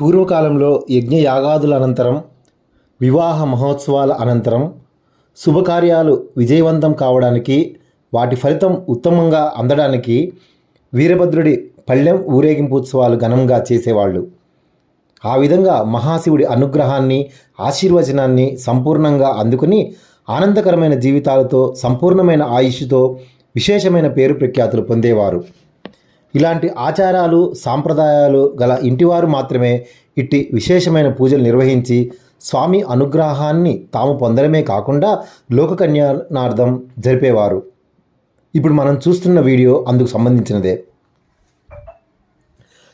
పూర్వకాలంలో యజ్ఞయాగాదుల అనంతరం వివాహ మహోత్సవాల అనంతరం శుభకార్యాలు విజయవంతం కావడానికి వాటి ఫలితం ఉత్తమంగా అందడానికి వీరభద్రుడి పళ్ళెం ఊరేగింపు ఉత్సవాలు ఘనంగా చేసేవాళ్ళు. ఆ విధంగా మహాశివుడి అనుగ్రహాన్ని ఆశీర్వచనాన్ని సంపూర్ణంగా అందుకుని ఆనందకరమైన జీవితాలతో సంపూర్ణమైన ఆయుష్తో విశేషమైన పేరు ప్రఖ్యాతులు పొందేవారు. ఇలాంటి ఆచారాలు సాంప్రదాయాలు గల ఇంటివారు మాత్రమే ఇట్టి విశేషమైన పూజలు నిర్వహించి స్వామి అనుగ్రహాన్ని తాము పొందడమే కాకుండా లోక కళ్యాణార్థం జరిపేవారు. ఇప్పుడు మనం చూస్తున్న వీడియో అందుకు సంబంధించినదే.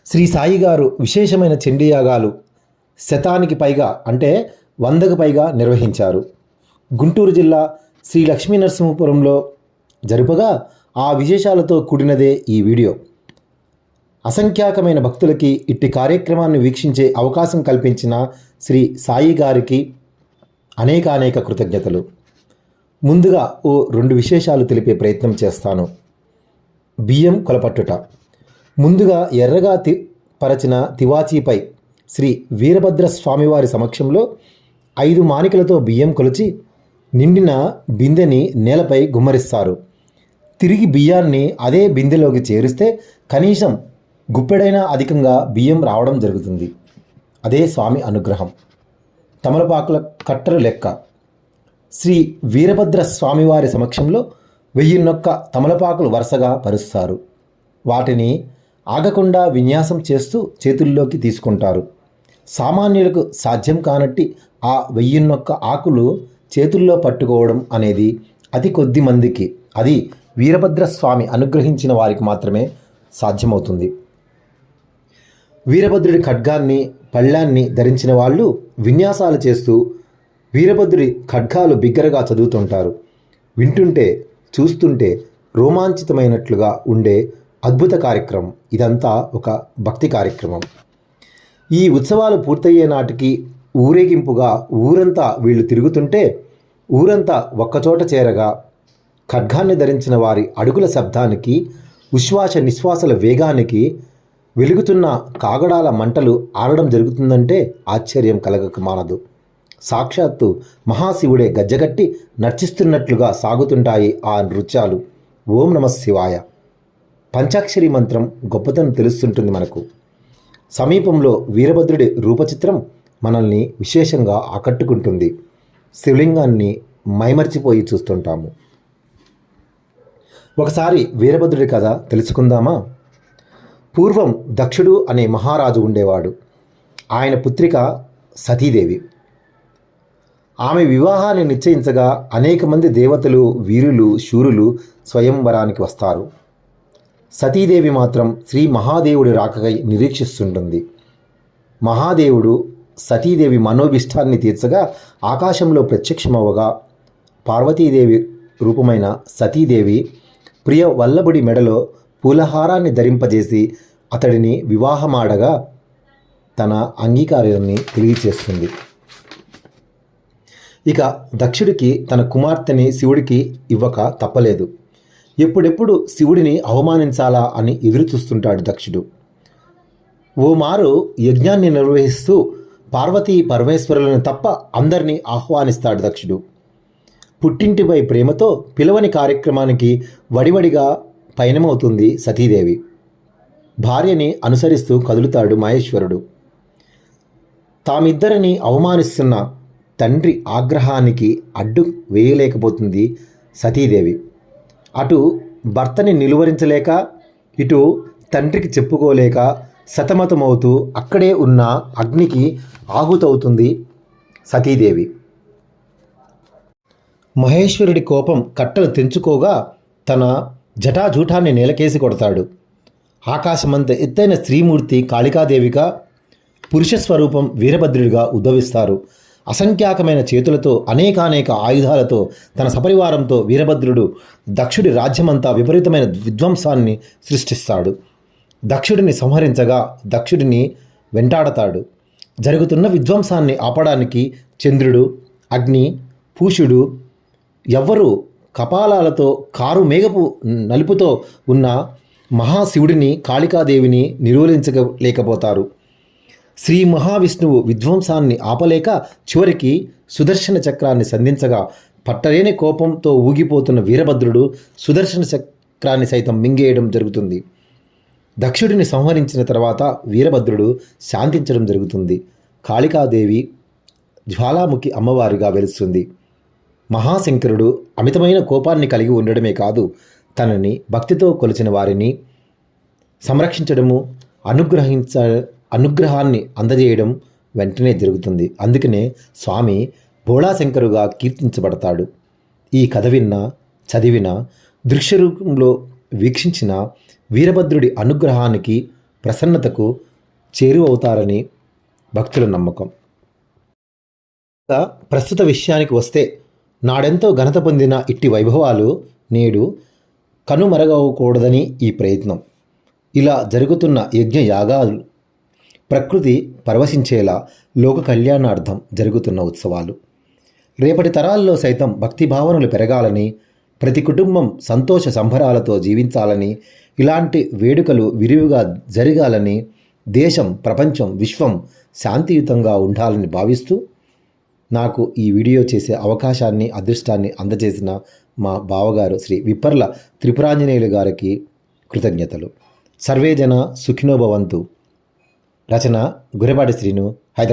శ్రీ సాయి గారు విశేషమైన చండీ యాగాలు శతానికి పైగా అంటే వందకు పైగా నిర్వహించారు. గుంటూరు జిల్లా శ్రీ లక్ష్మీ నరసింహపురంలో జరుపగా ఆ విశేషాలతో కూడినదే ఈ వీడియో. అసంఖ్యాకమైన భక్తులకి ఇట్టి కార్యక్రమాన్ని వీక్షించే అవకాశం కల్పించిన శ్రీ సాయి గారికి అనేకానేక కృతజ్ఞతలు. ముందుగా ఓ రెండు విశేషాలు తెలిపే ప్రయత్నం చేస్తాను. బియ్యం కొలపట్టుట. ముందుగా ఎర్రగా తి పరచిన తివాచీపై శ్రీ వీరభద్ర స్వామివారి సమక్షంలో ఐదు మానికలతో బియ్యం కొలిచి నిండిన బిందెని నేలపై గుమ్మరిస్తారు. తిరిగి బియ్యాన్ని అదే బిందెలోకి చేరిస్తే కనీసం గుప్పెడైనా అధికంగా బియ్యం రావడం జరుగుతుంది. అదే స్వామి అనుగ్రహం. తమలపాకుల కట్టలు లెక్క. శ్రీ వీరభద్ర స్వామివారి సమక్షంలో వెయ్యిన్నొక్క తమలపాకులు వరుసగా పరుస్తారు. వాటిని ఆగకుండా విన్యాసం చేస్తూ చేతుల్లోకి తీసుకుంటారు. సామాన్యులకు సాధ్యం కానట్టి ఆ వెయ్యిన్నొక్క ఆకులు చేతుల్లో పట్టుకోవడం అనేది అతి కొద్ది మందికి అది వీరభద్ర స్వామి అనుగ్రహించిన వారికి మాత్రమే సాధ్యమవుతుంది. వీరభద్రుడి ఖడ్గాన్ని పళ్ళాన్ని ధరించిన వాళ్ళు విన్యాసాలు చేస్తూ వీరభద్రుడి ఖడ్గాలు బిగ్గరగా చదువుతుంటారు. వింటుంటే చూస్తుంటే రోమాంచితమైనట్లుగా ఉండే అద్భుత కార్యక్రమం. ఇదంతా ఒక భక్తి కార్యక్రమం. ఈ ఉత్సవాలు పూర్తయ్యే నాటికి ఊరేగింపుగా ఊరంతా వీళ్ళు తిరుగుతుంటే ఊరంతా ఒక్కచోట చేరగా ఖడ్గాన్ని ధరించిన వారి అడుగుల శబ్దానికి ఉశ్వాస నిశ్వాసల వేగానికి వెలుగుతున్న కాగడాల మంటలు ఆరడం జరుగుతుందంటే ఆశ్చర్యం కలగక మానదు. సాక్షాత్తు మహాశివుడే గజ్జగట్టి నర్చిస్తున్నట్లుగా సాగుతుంటాయి ఆ నృత్యాలు. ఓం నమ శివాయ. పంచాక్షరి మంత్రం గొప్పతనం తెలుస్తుంటుంది మనకు. సమీపంలో వీరభద్రుడి రూపచిత్రం మనల్ని విశేషంగా ఆకట్టుకుంటుంది. శివలింగాన్ని మైమర్చిపోయి చూస్తుంటాము. ఒకసారి వీరభద్రుడి కథ తెలుసుకుందామా? పూర్వం దక్షుడు అనే మహారాజు ఉండేవాడు. ఆయన పుత్రిక సతీదేవి. ఆమె వివాహాన్ని నిశ్చయించగా అనేక మంది దేవతలు వీరులు శూరులు స్వయంవరానికి వస్తారు. సతీదేవి మాత్రం శ్రీ మహాదేవుడి రాకకై నిరీక్షిస్తుంటుంది. మహాదేవుడు సతీదేవి మనోభిష్టాన్ని తీర్చగా ఆకాశంలో ప్రత్యక్షమవగా పార్వతీదేవి రూపమైన సతీదేవి ప్రియ వల్లభుడి మెడలో పూలహారాన్ని ధరింపజేసి అతడిని వివాహమాడగా తన అంగీకారాన్ని తెలియచేస్తుంది. ఇక దక్షుడికి తన కుమార్తెని శివుడికి ఇవ్వక తప్పలేదు. ఎప్పుడెప్పుడు శివుడిని అవమానించాలా అని ఎదురు చూస్తుంటాడు దక్షుడు. ఓ మారు యజ్ఞాన్ని నిర్వహిస్తూ పార్వతీ పరమేశ్వరులను తప్ప అందరినీ ఆహ్వానిస్తాడు దక్షుడు. పుట్టింటిపై ప్రేమతో పిలవని కార్యక్రమానికి వడివడిగా పయనమవుతుంది సతీదేవి. భార్యని అనుసరిస్తూ కదులుతాడు మహేశ్వరుడు. తామిద్దరిని అవమానిస్తున్న తండ్రి ఆగ్రహానికి అడ్డు వేయలేకపోతుంది సతీదేవి. అటు భర్తని నిలువరించలేక ఇటు తండ్రికి చెప్పుకోలేక సతమతమవుతూ అక్కడే ఉన్న అగ్నికి ఆహుతవుతుంది సతీదేవి. మహేశ్వరుడి కోపం కట్టలు తెంచుకోగా తన జటాజూఠాన్ని నేలకేసి కొడతాడు. ఆకాశమంత ఎత్తైన స్త్రీమూర్తి కాళికాదేవిగా పురుష స్వరూపం వీరభద్రుడిగా ఉద్భవిస్తారు. అసంఖ్యాకమైన చేతులతో అనేకానేక ఆయుధాలతో తన సపరివారంతో వీరభద్రుడు దక్షుడి రాజ్యమంతా విపరీతమైన విధ్వంసాన్ని సృష్టిస్తాడు. దక్షుడిని సంహరించగా దక్షుడిని వెంటాడతాడు. జరుగుతున్న విధ్వంసాన్ని ఆపడానికి చంద్రుడు అగ్ని పూషుడు ఎవ్వరూ కపాలాలతో కారు మేఘపు నలుపుతో ఉన్న మహాశివుడిని కాళికాదేవిని నిరోధించలేకపోతారు శ్రీ మహావిష్ణువు విధ్వంసాన్ని ఆపలేక చివరికి సుదర్శన చక్రాన్ని సంధించగా పట్టలేని కోపంతో ఊగిపోతున్న వీరభద్రుడు సుదర్శన చక్రాన్ని సైతం మింగేయడం జరుగుతుంది. దక్షుడిని సంహరించిన తర్వాత వీరభద్రుడు శాంతించడం జరుగుతుంది. కాళికాదేవి జ్వాలాముఖి అమ్మవారిగా వెలుస్తుంది. మహాశంకరుడు అమితమైన కోపాన్ని కలిగి ఉండడమే కాదు తనని భక్తితో కొలిచిన వారిని సంరక్షించడము అనుగ్రహించ అనుగ్రహాన్ని అందజేయడం వెంటనే జరుగుతుంది. అందుకనే స్వామి భోళాశంకరుగా కీర్తించబడతాడు. ఈ కథ విన్న చదివిన దృశ్యరూపంలో వీక్షించిన వీరభద్రుడి అనుగ్రహానికి ప్రసన్నతకు చేరువవుతారని భక్తుల నమ్మకం. ప్రస్తుత విషయానికి వస్తే నాడెంతో ఘనత పొందిన ఇట్టి వైభవాలు నేడు కనుమరగకూడదని ఈ ప్రయత్నం. ఇలా జరుగుతున్న యజ్ఞ యాగాలు ప్రకృతి పరవశించేలా లోక కళ్యాణార్థం జరుగుతున్న ఉత్సవాలు. రేపటి తరాల్లో సైతం భక్తి భావనలు పెరగాలని ప్రతి కుటుంబం సంతోష సంబరాలతో జీవించాలని ఇలాంటి వేడుకలు విరివిగా జరగాలని దేశం ప్రపంచం విశ్వం శాంతియుతంగా ఉండాలని భావిస్తూ నాకు ఈ వీడియో చేసే అవకాశాన్ని అదృష్టాన్ని అందజేసిన మా బావగారు శ్రీ విప్పర్ల త్రిపురాంజనేయులు గారికి కృతజ్ఞతలు. సర్వేజన సుఖినోభవంతు రచన గురపాటి శ్రీను హైదరాబాద్.